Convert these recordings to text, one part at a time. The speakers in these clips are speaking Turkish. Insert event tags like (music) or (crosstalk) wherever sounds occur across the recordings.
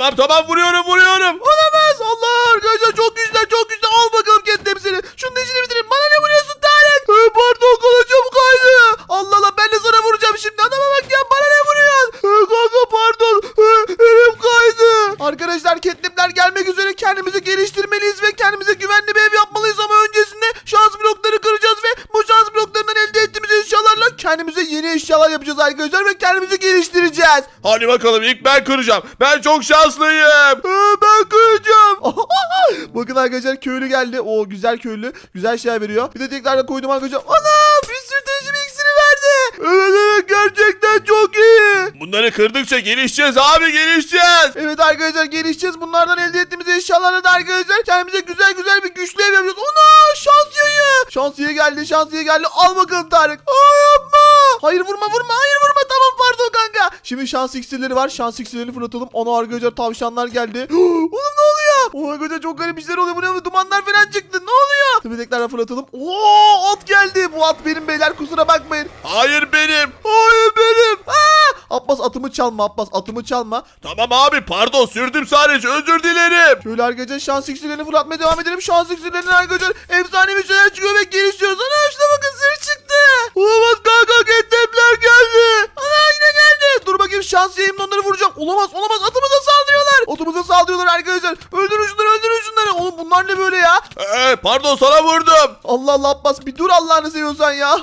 Tamam tamam vuruyorum vuruyorum. Olamaz. Bakalım ilk ben kıracağım. Ben çok şanslıyım. Ee, ben kıracağım. (laughs) Bakın arkadaşlar köylü geldi. O güzel köylü. Güzel şeyler veriyor. Bir de tekrardan koydum arkadaşlar. Ana Evet evet gerçekten çok iyi. Bunları kırdıkça gelişeceğiz abi gelişeceğiz. Evet arkadaşlar gelişeceğiz. Bunlardan elde ettiğimiz eşyalarla da arkadaşlar kendimize güzel güzel bir güçlü ev yapacağız. Ana şans yayı. Şans yayı geldi şans yayı geldi. Al bakalım Tarık. Aa yapma. Hayır vurma vurma hayır vurma tamam pardon kanka. Şimdi şans iksirleri var. Şans iksirlerini fırlatalım. Ona arkadaşlar tavşanlar geldi. (gasps) Oğlum ne oluyor? Oh arkadaşlar çok garip işler oluyor. Bu ne? Dumanlar falan çıktı. Ne oluyor? Tabii tekrardan fırlatalım. Oo at geldi. Bu at benim beyler kusura bakmayın. Hayır atımı çalma Abbas atımı çalma. Tamam abi pardon sürdüm sadece özür dilerim. Şöyle arkadaşlar şans iksirlerini fırlatmaya devam edelim. Şans iksirlerinden arkadaşlar efsanevi şeyler çıkıyor ve gelişiyoruz. Ana şuna bakın zırh çıktı. Olamaz kanka ketlepler geldi. Ana yine geldi. Dur bakayım şans yayımla onları vuracağım. Olamaz olamaz atımıza saldırıyorlar. Atımıza saldırıyorlar arkadaşlar. Öldürün şunları öldürün şunları. Oğlum bunlar ne böyle ya? Ee, pardon sana vurdum. Allah Allah Abbas bir dur Allah'ını seviyorsan ya. Aa,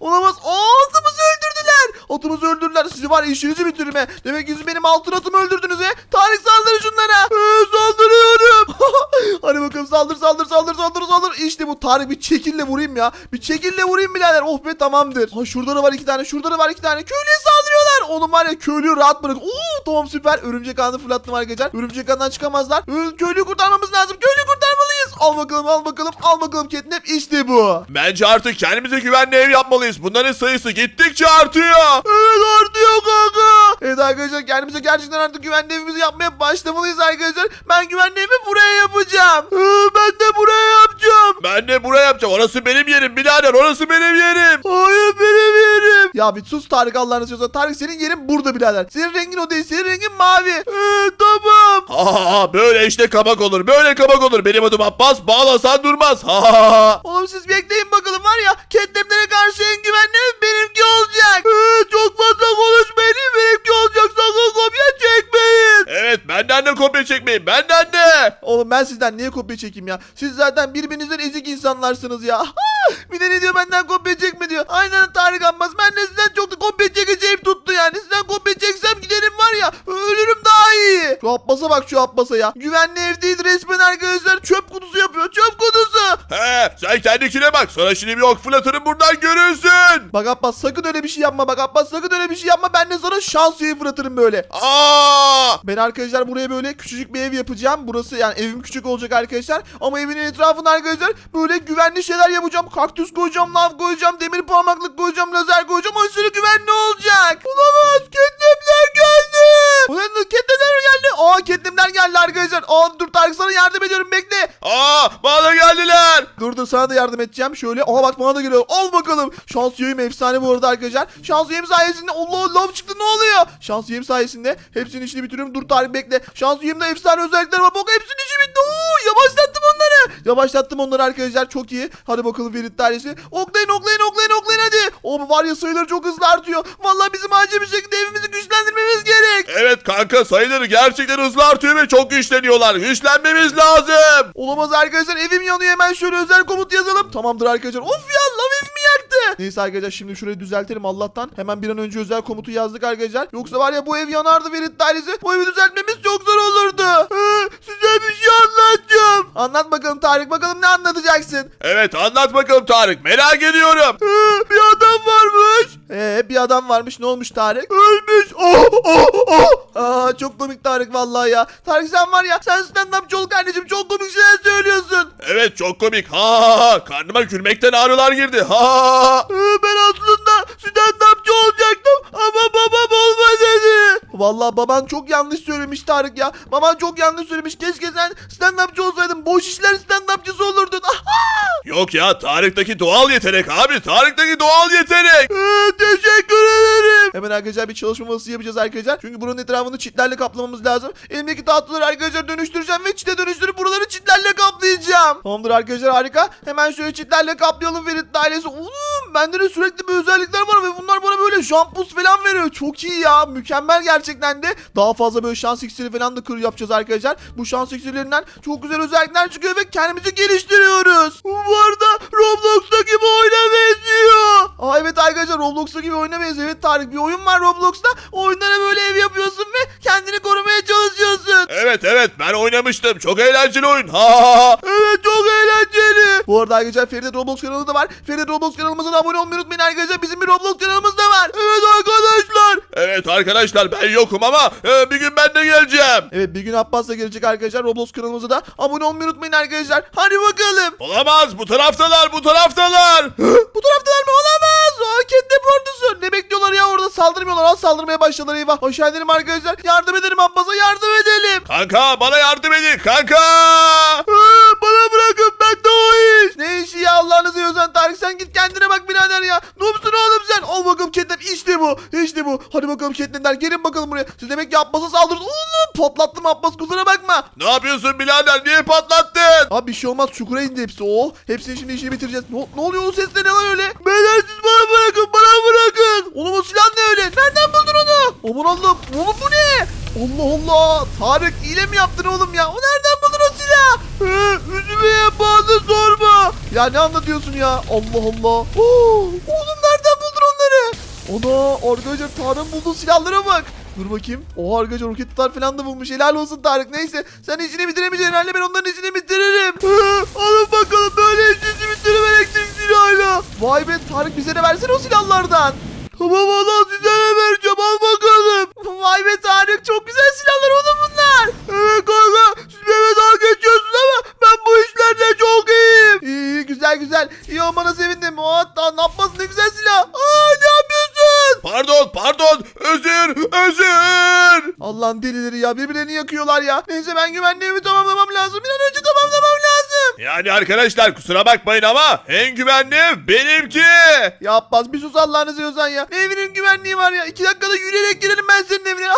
olamaz. Aa, atımızı öldürdüler. Atımızı öldürdüler. Sizi var ya işinizi bitirme. Demek ki benim altın atımı öldürdünüz he. Tarık saldır şunlara. Ee, saldırıyorum. (laughs) Hadi bakalım saldır saldır saldır saldır saldır. İşte bu Tarık bir çekille vurayım ya. Bir çekille vurayım birader. Oh be tamamdır. Ha şurada da var iki tane. Şurada da var iki tane. Köylüye saldırıyorlar. Oğlum var ya köylüyü rahat bırak. Oo tamam süper. Örümcek ağını fırlattım arkadaşlar. Örümcek ağından çıkamazlar. Ee, köylüyü kurtarmamız lazım. Köylüyü kurtarmalıyız. Al bakalım al bakalım al bakalım Catnap. İşte bu. Bence artık kendimize güvenli ev yapmalıyız. Bunların sayısı gittikçe artıyor. Evet artıyor kanka. Evet arkadaşlar kendimize gerçekten artık güvenli evimizi yapmaya başlamalıyız arkadaşlar. Ben güvenli evimi buraya yapacağım. Ee, ben de buraya yapacağım. Ben de buraya yapacağım. Orası benim yerim birader. Orası benim yerim. Hayır benim yerim. Ya bir sus Tarık Allah'ını seviyorsan. Tarık senin yerin burada birader. Senin rengin o değil. Senin rengin mavi. Ee, tamam. Ha ha ha böyle işte kabak olur. Böyle kabak olur. Benim adım Abbas. Bağlasan durmaz. Ha ha ha. Oğlum siz bekleyin bakalım var ya. Ketlemlere karşı en güvenli benimki olacak. Ee, çok fazla konuşmayın. Çekmeyin. Benden de. Oğlum ben sizden niye kopya çekeyim ya? Siz zaten birbirinizden ezik insanlarsınız ya. bir de ne diyor benden kopya çekme diyor. Aynen Tarık Abbas ben de sizden çok da kopya çekeceğim tuttu yani. Sizden kopya çeksem giderim var ya ölürüm daha iyi. Şu Abbas'a bak şu Abbas'a ya. Güvenli ev değil resmen arkadaşlar çöp kutusu yapıyor çöp kutusu. He sen kendikine bak. Sana şimdi bir ok fırlatırım buradan görürsün. Bak Abbas sakın öyle bir şey yapma bak Abbas sakın öyle bir şey yapma. Ben de sana şans fırlatırım böyle. Aa! Ben arkadaşlar buraya böyle küçücük bir ev yapacağım. Burası yani evim küçük olacak arkadaşlar. Ama evin etrafına arkadaşlar böyle güvenli şeyler yapacağım. Kaktüs koyacağım, lav koyacağım, demir parmaklık koyacağım, lazer koyacağım. Aşırı güvenli olacak. Olamaz. Ketlemler geldi. Ulan ketlemler mi geldi? Aa ketlemler geldi arkadaşlar. Aa dur Tarık sana yardım ediyorum bekle. Aa! Bana geldiler. Dur dur sana da yardım edeceğim. Şöyle aha bak bana da geliyor. Al bakalım. Şans yayım efsane bu arada arkadaşlar. Şans yayım sayesinde Allah lav çıktı ne oluyor? Şans yayım sayesinde hepsinin işini bitiriyorum. Dur Tarık bekle. Şans yayımda efsane özellikler var. Bak hepsinin işi bitti. Oo. Yavaşlattım onları arkadaşlar. Çok iyi. Hadi bakalım Ferit dairesi. Oklayın oklayın oklayın oklayın hadi. O var ya sayıları çok hızlı artıyor. Vallahi bizim acil bir şekilde evimizi güçlendirmemiz gerek. Evet kanka sayıları gerçekten hızlı artıyor ve çok güçleniyorlar. Güçlenmemiz lazım. Olamaz arkadaşlar evim yanıyor hemen şöyle özel komut yazalım. Tamamdır arkadaşlar. Of ya lav evimi yaktı. Neyse arkadaşlar şimdi şurayı düzeltelim Allah'tan. Hemen bir an önce özel komutu yazdık arkadaşlar. Yoksa var ya bu ev yanardı Ferit dairesi. Bu evi düzeltmemiz çok zor olurdu. Ee, size bir şey anlatacağım. Anlat bakalım Tarık bakalım ne anlatacaksın? Evet anlat bakalım Tarık. Merak ediyorum. Ee, bir adam varmış. Ee, bir adam varmış ne olmuş Tarık? Ölmüş. Oh, oh, oh. Aa, çok komik Tarık vallahi ya. Tarık sen var ya sen stand up çoluk anneciğim çok komik şeyler söylüyorsun. Evet çok komik. Ha ha ha. Karnıma gülmekten ağrılar girdi. Ha ha ha. Ee, ben aslında stand-upçı olacaktım ama babam olma dedi. Vallahi baban çok yanlış söylemiş Tarık ya. Baban çok yanlış söylemiş. Keşke sen stand-upçı olsaydın. Boş işler stand-upçısı olurdun. (laughs) Yok ya Tarık'taki doğal yetenek abi. Tarık'taki doğal yetenek. Ee. Hemen arkadaşlar bir çalışma masası yapacağız arkadaşlar. Çünkü buranın etrafını çitlerle kaplamamız lazım. Elimdeki tahtaları arkadaşlar dönüştüreceğim ve çite dönüştürüp buraları çitlerle kaplayacağım. Tamamdır arkadaşlar harika. Hemen şöyle çitlerle kaplayalım Ferit ailesi. Oğlum bende de sürekli bir özellikler var ve bunlar bana böyle şampus falan veriyor. Çok iyi ya. Mükemmel gerçekten de. Daha fazla böyle şans iksiri falan da kır yapacağız arkadaşlar. Bu şans iksirlerinden çok güzel özellikler çıkıyor ve kendimizi geliştiriyoruz. Bu arada Roblox'taki bir oyuna benziyor. Aa evet arkadaşlar Roblox'ta gibi oyuna benziyor. Evet Tarık bir oyun var Roblox'ta. Oyunlara böyle ev yapıyorsun ve kendini korumaya çalışıyorsun. Evet evet ben oynamıştım. Çok eğlenceli oyun. Ha ha ha. Evet çok eğlenceli. Bu arada arkadaşlar Feride Roblox kanalı da var. Feride Roblox kanalımıza da abone olmayı unutmayın arkadaşlar. Bizim bir Roblox kanalımız da var. Evet arkadaşlar. Evet arkadaşlar ben yokum ama e, bir gün ben de geleceğim. Evet bir gün Abbas da gelecek arkadaşlar. Roblox kanalımıza da abone olmayı unutmayın arkadaşlar. Hadi bakalım. Olamaz bu taraftalar bu taraftalar. (gasps) Bu taraftalar mı? Olamaz. O Catnap ordusu. Ne bekliyorlar ya orada? Saldırmıyorlar. Az saldırmaya başladılar eyvah. Aşağı edelim arkadaşlar. Yardım edelim Abbas'a yardım edelim. Kanka bana yardım edin kanka. Ee, Bana bırakın ben de o. Ne işi ya Allah'ını seviyorsan Tarık sen git kendine bak birader ya. Noobsun oğlum sen. Al bakalım Catnap işte bu. İşte bu. Hadi bakalım Catnap'ler gelin bakalım buraya. Siz demek ki Abbas'a saldırdınız. Oğlum patlattım Abbas kusura bakma. Ne yapıyorsun birader niye patlattın? Abi bir şey olmaz çukura indi hepsi o. Hepsini şimdi işini bitireceğiz. Ne, ne oluyor o ses ne lan öyle? Beyler siz bana bırakın bana bırakın. Oğlum o silah ne öyle? Nereden buldun onu? Aman Allah'ım oğlum bu ne? Allah Allah. Tarık hile mi yaptın oğlum ya? O nereden buldun o silahı? Ya ne anlatıyorsun ya? Allah Allah. Oo, oğlum nereden buldun onları? Ana arkadaşlar Tarık'ın bulduğu silahlara bak. Dur bakayım. O arkadaşlar roket falan da bulmuş. Helal olsun Tarık. Neyse sen işini bitiremeyeceksin herhalde ben onların işini bitiririm. Alın bakalım böyle işini bitirim elektrik silahıyla. Vay be Tarık bize de versene o silahlardan. Tamam Allah size de vereceğim al bakalım. Vay be Tarık çok güzel silahlar oğlum bunlar. Evet kanka siz benimle dalga geçiyorsunuz ama ben bu işlerde çok iyiyim. İyi iyi güzel güzel. İyi olmana sevindim. Hatta ne yapmasın ne güzel silah. Aa ne yapıyorsun? Pardon pardon özür özür. Allah'ın delileri ya birbirlerini yakıyorlar ya. Neyse ben güvenliğimi tamamlamam lazım. Bir an önce tamamlamam lazım. Yani arkadaşlar kusura bakmayın ama en güvenli benimki. Ya Abbas bir sus Allah'ını seviyorsan ya. Evinin güvenliği var ya. İki dakikada yürüyerek girelim ben senin evine.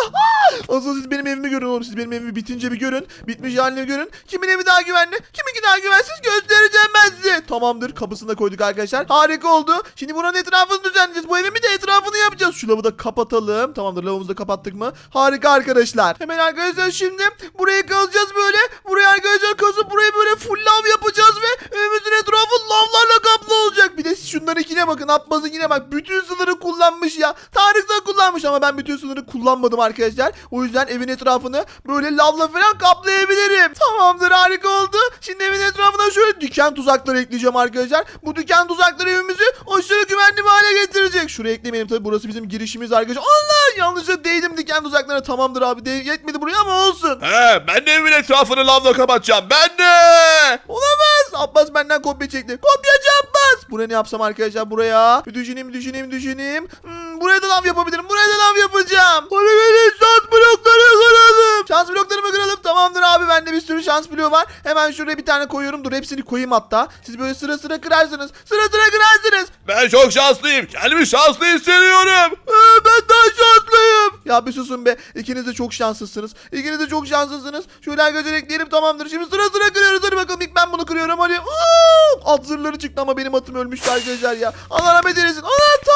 Asıl siz benim evimi görün oğlum. Siz benim evimi bitince bir görün. Bitmiş halini görün. Kimin evi daha güvenli? Kiminki daha güvensiz göstereceğim ben size. Tamamdır. Kapısını da koyduk arkadaşlar. Harika oldu. Şimdi buranın etrafını düzenleyeceğiz. Bu evimin de etrafını yapacağız. Şu lavı da kapatalım. Tamamdır lavımızı da kapattık mı? Harika arkadaşlar. Hemen arkadaşlar şimdi burayı kazacağız böyle. Buraya arkadaşlar kazıp burayı böyle full lav yapacağız ve evimizin etrafı lavlarla kaplı olacak. Bir de şunların ikine bakın. Atmazın yine bak. Bütün sınırı kullanmış ya. Tarık da kullanmış ama ben bütün sınırı kullanmadım arkadaşlar. O yüzden evin etrafını böyle lavla falan kaplayabilirim. Tamamdır harika oldu. Şimdi evin etrafına şöyle diken tuzakları ekleyeceğim arkadaşlar. Bu diken tuzakları evimizi aşırı güvenli bir hale getirecek. Şuraya eklemeyelim tabii burası bizim girişimiz arkadaşlar. Allah yanlışlıkla değdim diken tuzaklarına. Tamamdır abi. Yetmedi buraya ama olsun. He ben de evin etrafını lavla kapatacağım ben de. Olamaz. Abbas benden kopya çekti. Kopyacı Abbas. Buraya ne yapsam arkadaşlar buraya? Bir düşüneyim düşüneyim düşüneyim. Hmm, buraya da lav yapabilirim. Buraya da lav yapacağım. Hadi gelin şans blokları kıralım. Şans bloklarımı kıralım. Tamamdır abi bende bir sürü şans bloğu var. Hemen şuraya bir tane koyuyorum. Dur hepsini koyayım hatta. Siz böyle sıra sıra kırarsınız. Sıra sıra kırarsınız. Ben çok şanslıyım kendimi şanslı hissediyorum. Ee, ben daha şanslıyım. Ya bir susun be. İkiniz de çok şanslısınız. İkiniz de çok şanslısınız. Şöyle arkadaşlar ekleyelim tamamdır. Şimdi sıra sıra kırıyoruz. Hadi bakalım ilk ben bunu kırıyorum. Hadi. Aa, at zırhları çıktı ama benim atım ölmüştü arkadaşlar ya. Allah rahmet eylesin. Allah. Evet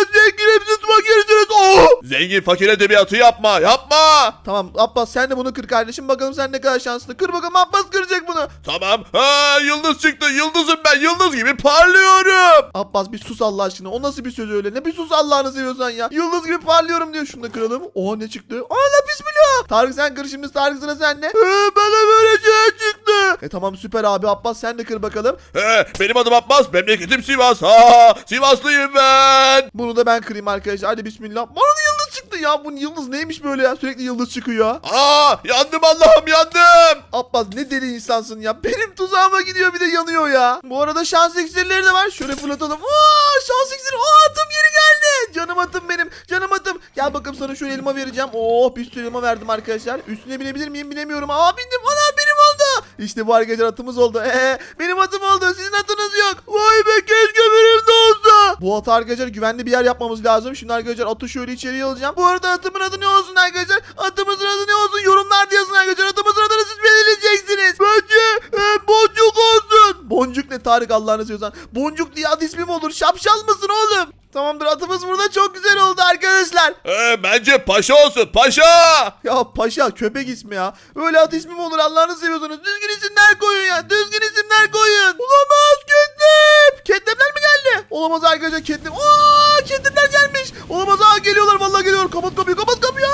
ben zenginim siz fakirsiniz. Oh! Zengin fakir edebiyatı yapma yapma. Tamam Abbas sen de bunu kır kardeşim. Bakalım sen ne kadar şanslı. Kır bakalım Abbas kıracak bunu. Tamam. Ha, yıldız çıktı yıldızım ben yıldız gibi parlıyorum. Abbas bir sus Allah aşkına. O nasıl bir söz öyle? Ne bir sus Allah'ını seviyorsan ya. Yıldız gibi parlıyorum diyor. Şunu da kıralım. Oha ne çıktı? Aa bismillah. Tarık sen kır şimdi. Tarık sıra sende. Ee, bana böyle şey. E tamam süper abi. Abbas sen de kır bakalım. He, benim adım Abbas memleketim Sivas. Ha, Sivaslıyım ben. Bunu da ben kırayım arkadaşlar. Hadi bismillah. Bana da yıldız çıktı ya. Bu yıldız neymiş böyle ya? Sürekli yıldız çıkıyor. Aa, yandım Allah'ım yandım. Abbas ne deli insansın ya. Benim tuzağıma gidiyor bir de yanıyor ya. Bu arada şans iksirleri de var. Şöyle fırlatalım. Aa, şans iksiri. Aa atım geri geldi. Canım atım benim. Canım atım. Gel bakalım sana şöyle elma vereceğim. Oh bir sürü elma verdim arkadaşlar. Üstüne binebilir miyim bilemiyorum. Aa bindim. Ana benim. İşte bu arkadaşlar atımız oldu. Ee, benim atım oldu. Sizin atınız yok. Vay be keşke benim de olsa. Bu atı arkadaşlar güvenli bir yer yapmamız lazım. Şimdi arkadaşlar atı şöyle içeriye alacağım. Bu arada atımın adı ne olsun arkadaşlar? Atımızın adı ne olsun? Yorumlarda yazın arkadaşlar. Atımızın adını siz belirleyeceksiniz. Bence e, boncuk olsun. Boncuk ne Tarık Allah'ını seviyorsan. Boncuk diye ad ismim olur. Şapşal mısın oğlum? Tamamdır atımız burada çok güzel oldu arkadaşlar. Ee, bence paşa olsun paşa. Ya paşa köpek ismi ya. Öyle at ismi mi olur Allah'ını seviyorsunuz. Düzgün isimler koyun ya. Düzgün isimler koyun. Olamaz Ketnep. Ketnepler mi geldi? Olamaz arkadaşlar Ketnep. Aa Ketnepler gelmiş. Olamaz aa geliyorlar vallahi geliyorlar. Kapat kapıyı kapat kapıyı. Aa!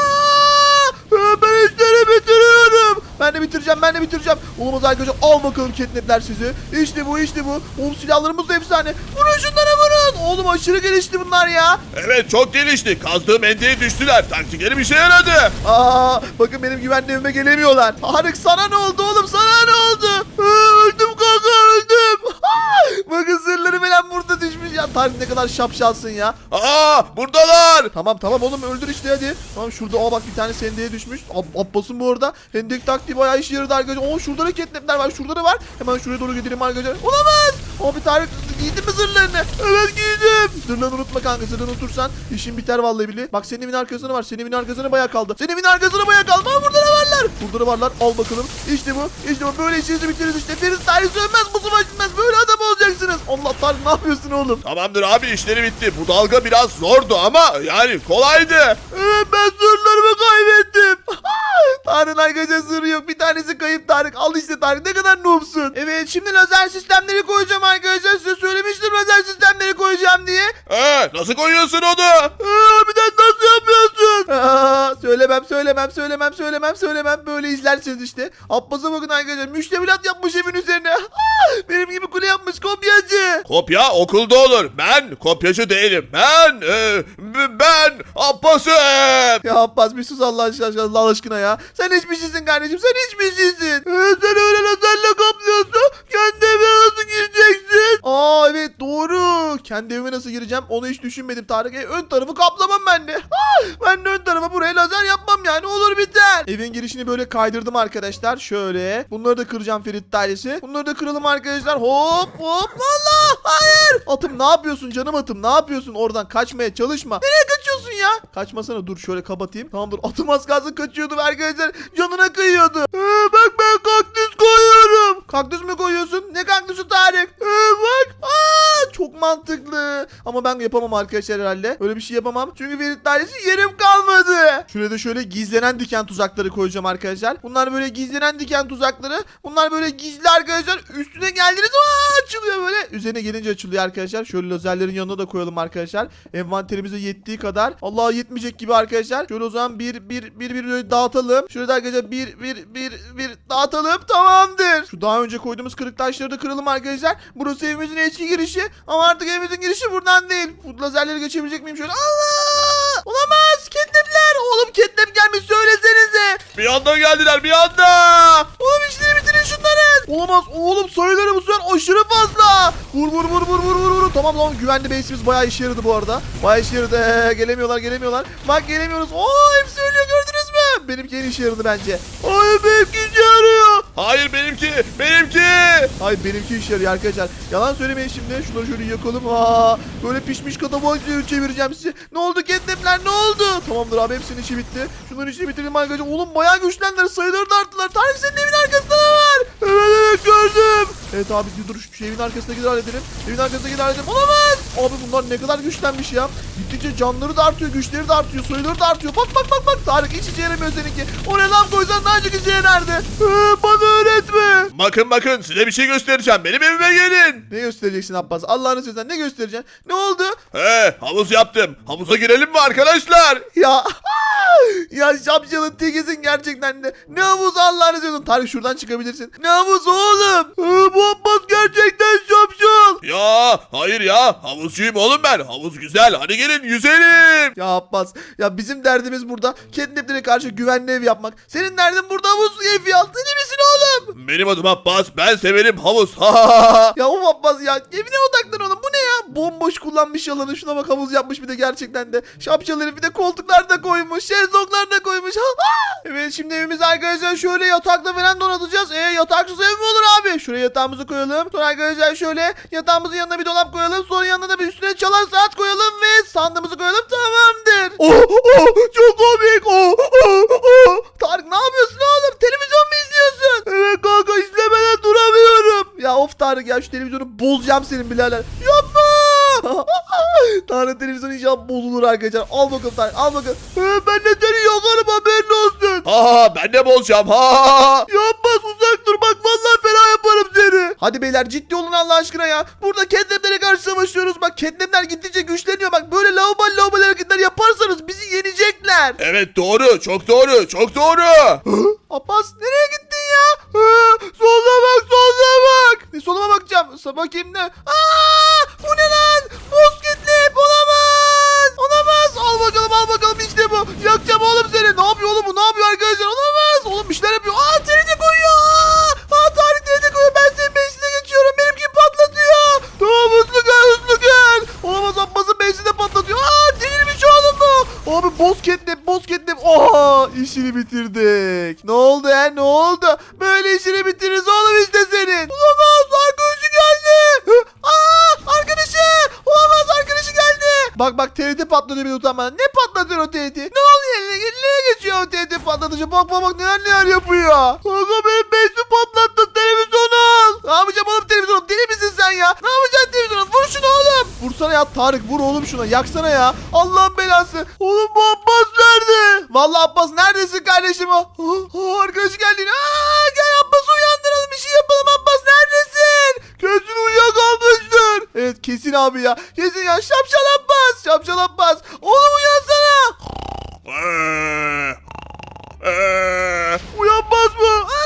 Ee, Ben işleri bitiriyorum. Ben de bitireceğim ben de bitireceğim. Olamaz arkadaşlar al bakalım Ketnepler sizi. İşte bu işte bu. Oğlum silahlarımız da efsane. Vurun şunlara vurun. Oğlum aşırı gelişti bunlar ya. Evet çok gelişti. Kazdığım endeye düştüler. Taktiklerim işe yaradı. Aa, bakın benim güvenli evime gelemiyorlar. Tarık sana ne oldu oğlum sana ne oldu? Aa, öldüm kanka öldüm. Bakın sırları falan burada düşmüş ya. Tarık ne kadar şapşalsın ya. Aa buradalar. Tamam tamam oğlum öldür işte hadi. Tamam şurada aa bak bir tane sendeye düşmüş. Ab Abbas'ın bu arada. Hendek taktiği bayağı işe yaradı arkadaşlar. Oo şurada da ketnepler var şurada da var. Hemen şuraya doğru gidelim arkadaşlar. Olamaz. Abi Tarık giydin mi zırhlarını? Evet giydim. Zırhlarını unutma kanka zırhlarını unutursan işin biter vallahi bile. Bak senin evin arkasına var. Senin evin arkasına bayağı kaldı. Senin evin arkasına bayağı kaldı. Aa burada da varlar. Burada da varlar. Al bakalım. İşte bu. İşte bu. Böyle işinizi bitiririz işte. Ferit Tarih sönmez. Bu savaş bitmez. Böyle adam olacaksınız. Allah Tarık ne yapıyorsun oğlum? Tamamdır abi işleri bitti. Bu dalga biraz zordu ama yani kolaydı. Evet ben zırhlarımı kaybettim. Tarık'ın arkadaşlar zırhı yok. Bir tanesi kayıp Tarık. Al işte Tarık ne kadar noobsun. Evet şimdi lazer sistemleri koyacağım arkadaşlar. Size söylemiştim lazer sistemleri koyacağım diye. Ee, nasıl koyuyorsun onu? Aa, bir de nasıl yapıyorsun? Aa, söylemem söylemem söylemem söylemem söylemem. Böyle izlersiniz işte. Abbas'a bakın arkadaşlar. Müştemilat yapmış evin üzerine. Kopyacı. Kopya okulda olur. Ben kopyacı değilim. Ben, e, ben Abbas'ım. Ya Abbas bir sus Allah aşkına, Allah aşkına ya. Sen hiçbir şeysin kardeşim sen hiçbir şeysin. Ee, sen öyle lazerle kaplıyorsun. Kendi evine nasıl gireceksin? Aa evet doğru. Kendi evime nasıl gireceğim onu hiç düşünmedim Tarık. E, ön tarafı kaplamam ben de. Ben de ön tarafa buraya lazer yapmam yani olur biter. Evin girişini böyle kaydırdım arkadaşlar. Şöyle. Bunları da kıracağım Ferit dairesi. Bunları da kıralım arkadaşlar. Hop hop. Allah hayır. Atım ne yapıyorsun canım atım ne yapıyorsun oradan kaçmaya çalışma. Nereye kaçıyorsun ya? Kaçmasana dur şöyle kapatayım. Tamam dur atım az kalsın kaçıyordu arkadaşlar. Canına kıyıyordu. Ee, bak ben kaktüs koyuyorum. Kaktüs mü koyuyorsun? Ne kaktüsü Tarık? Ee, bak. Mantıklı. Ama ben yapamam arkadaşlar herhalde. Öyle bir şey yapamam. Çünkü Ferit dairesi yerim kalmadı. Şuraya da şöyle gizlenen diken tuzakları koyacağım arkadaşlar. Bunlar böyle gizlenen diken tuzakları. Bunlar böyle gizli arkadaşlar. Üstüne geldiniz aa, açılıyor böyle. Üzerine gelince açılıyor arkadaşlar. Şöyle lazerlerin yanına da koyalım arkadaşlar. Envanterimize yettiği kadar. Allah yetmeyecek gibi arkadaşlar. Şöyle o zaman bir bir bir bir böyle dağıtalım. De arkadaşlar bir bir bir bir dağıtalım. Tamamdır. Şu daha önce koyduğumuz kırık taşları da kıralım arkadaşlar. Burası evimizin eski girişi. Ama artık evimizin girişi buradan değil. Bu lazerleri geçebilecek miyim şöyle? Allah! Olamaz. Ketnepler. Oğlum ketnep gelmiş söylesenize. Bir anda geldiler bir anda. Oğlum işleri bitirin şunların. Olamaz oğlum sayıları bu sefer aşırı fazla. Vur vur vur vur vur vur vur. Tamam tamam güvenli base'imiz bayağı işe yaradı bu arada. Bayağı işe yaradı. Ee, gelemiyorlar gelemiyorlar. Bak gelemiyoruz. Oo hepsi ölüyor gördünüz mü? Benimki en işe yaradı bence. Ay benimki işe yarıyor. Hayır benimki, benimki. Ay benimki işe yarıyor arkadaşlar. Yalan söylemeyin şimdi. Şunları şöyle yakalım. Aa, böyle pişmiş katapult çevireceğim sizi. Ne oldu ketnepler ne oldu? Tamamdır abi hepsinin işi bitti. Şunların işini bitirdim arkadaşlar. Oğlum bayağı güçlendiler. Sayıları da arttılar. Tarık senin evin arkasında var? Evet evet gördüm. Evet abi dur şu evin arkasına gider halledelim. Evin arkasına gider halledelim. Olamaz. Abi bunlar ne kadar güçlenmiş ya. Gittikçe canları da artıyor, güçleri de artıyor, sayıları da artıyor. Bak bak bak bak Tarık hiç işe yaramıyor seninki. Oraya lan koysan daha çok işe yarardı. Ee, bana öğretme. Bakın bakın size bir şey göstereceğim. Benim evime gelin. Ne göstereceksin Abbas? Allah'ını seversen ne göstereceksin? Ne oldu? He havuz yaptım. Havuza girelim mi arkadaşlar? Ya (laughs) ya şapşalın tekisin gerçekten de. Ne havuz Allah'ını seversen. Tarık şuradan çıkabilirsin. Ne havuz oğlum? Ee, bu Abbas gerçekten şapşal. Ya hayır ya havuzcuyum oğlum ben. Havuz güzel hadi gelin yüzelim. Ya Abbas ya bizim derdimiz burada catnaplere karşı güvenli ev yapmak. Senin derdin burada havuz evi al. Deli misin oğlum? Benim adım Abbas ben severim havuz. Ha ha ha. Ya of Abbas ya evine odaklan oğlum bu ne ya? Bomboş kullanmış alanı şuna bak havuz yapmış bir de gerçekten de. Şapşal herif bir de koltuklar da koymuş şezlonglar da koymuş. (laughs) Evet şimdi evimiz arkadaşlar şöyle yatakla falan donatacağız. E yataksız ev mi olur abi? Şuraya yatağımızı koyalım. Sonra arkadaşlar şöyle yatağımızın yanına bir dolap koyalım. Sonra yanına da bir üstüne çalar saat koyalım ve sandığımızı koyalım tamamdır. Oh, oh, çok komik. Oh, oh, oh. Tarık ne yapıyorsun oğlum? Televizyon mu izliyorsun? Evet kanka izlemeden duramıyorum. Ya of Tarık ya şu televizyonu bozacağım senin birader. Yapma. (laughs) Tarık televizyonu inşallah bozulur arkadaşlar. Al bakalım Tarık al bakalım. Ee, ben de seni yakarım haberin olsun. Ha ben de bozacağım. Ha. Yapmaz uzak dur bak vallahi fena yaparım seni. Hadi beyler ciddi olun Allah aşkına ya. Burada catnap'lere karşı savaşıyoruz. Bak catnap'ler gittikçe güçleniyor. Bak böyle lavabal lavabal hareketler yaparsanız bizi yenecekler. Evet doğru çok doğru çok doğru. (gasps) Abbas nereye gittin ya? Hı, soluna bak soluna bak. Ne soluma bakacağım. Sa- Bakayım ne? Aa, bu ne lan? Moskitli olamaz. Olamaz. Al bakalım al bakalım işte bu. Yakacağım oğlum seni. Ne yapıyor oğlum bu? Ne yapıyor arkadaşlar? Olamaz. Oğlum bir şeyler yapıyor. Aa TRT koyuyor. Aa, Aa Tarık TRT koyuyor. Ben senin beşine geçiyorum. Benimki patlatıyor. Tamam hızlı gel hızlı gel. Olamaz Abbas'ın beşini de patlatıyor. Aa delirmiş oğlum bu. Abi boz catnap boz catnap. Oha işini bitirdik. Ne oldu ya ne oldu? Böyle işini bitiririz oğlum işte senin. Olamaz arkadaşı geldi. Hı, Aa arkadaşı. Olamaz arkadaşı geldi. Bak bak TRT patladı bir utanmadan. Ne patlatıyor o TRT? Ne oluyor? Nereye geçiyor o TRT patlatıcı? Bak bak bak neler neler yapıyor. Kanka benim beysim patlattı. Televizyonu al. Ne yapacağım oğlum televizyonu? Deli misin sen ya? Ne yapacaksın televizyonu? Vur şunu oğlum. Vursana ya Tarık vur oğlum şuna. Yaksana ya. Allah'ın belası. Oğlum bu Abbas nerede? Vallahi Abbas neredesin kardeşim o? Aa, aa, arkadaşı geldi. Aa, gel Abbas'ı uyandıralım. Bir şey yapalım Abbas neredesin? Kesin uyuyakalmıştır. Evet kesin abi ya. Kesin ya. Şapşal Abbas. Şapşal Abbas. Oğlum uyansana. Uyanmaz mı? Allah'ım.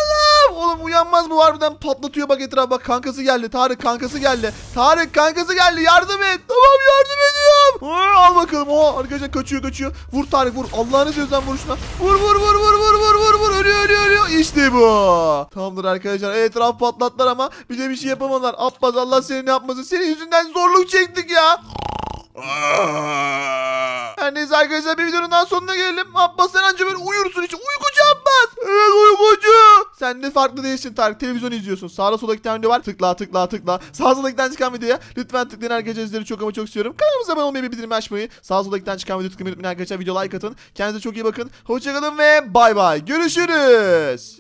Oğlum uyanmaz mı? Harbiden patlatıyor bak etrafa. Bak kankası geldi. Tarık kankası geldi. Tarık kankası geldi. Yardım et. Tamam yardım ediyorum. Al bakalım. O arkadaşlar kaçıyor kaçıyor. Vur Tarık vur. Allah'ını seversen vur şuna. Vur vur vur vur vur vur vur vur. Ölüyor ölüyor ölüyor. İşte bu. Tamamdır arkadaşlar. Etraf patlattılar ama bize bir şey yapamadılar. Abbas Allah seni ne yapmasın. Senin yüzünden zorluk çektik ya. Aa. Her neyse arkadaşlar bir videonun daha sonuna gelelim. Abbas sen anca böyle uyursun hiç. Uykucu Abbas. Evet uykucu. Sen de farklı değilsin Tarık. Televizyon izliyorsun. Sağda solda iki video var. Tıkla tıkla tıkla. Sağ solda iki tane çıkan videoya. Lütfen tıklayın arkadaşlar. Sizleri çok ama çok istiyorum. Kanalımıza abone olmayı ve bildirimi açmayı. Sağ solda iki tane çıkan videoya tıklamayı unutmayın arkadaşlar. Video like atın. Kendinize çok iyi bakın. Hoşçakalın ve bay bay. Görüşürüz.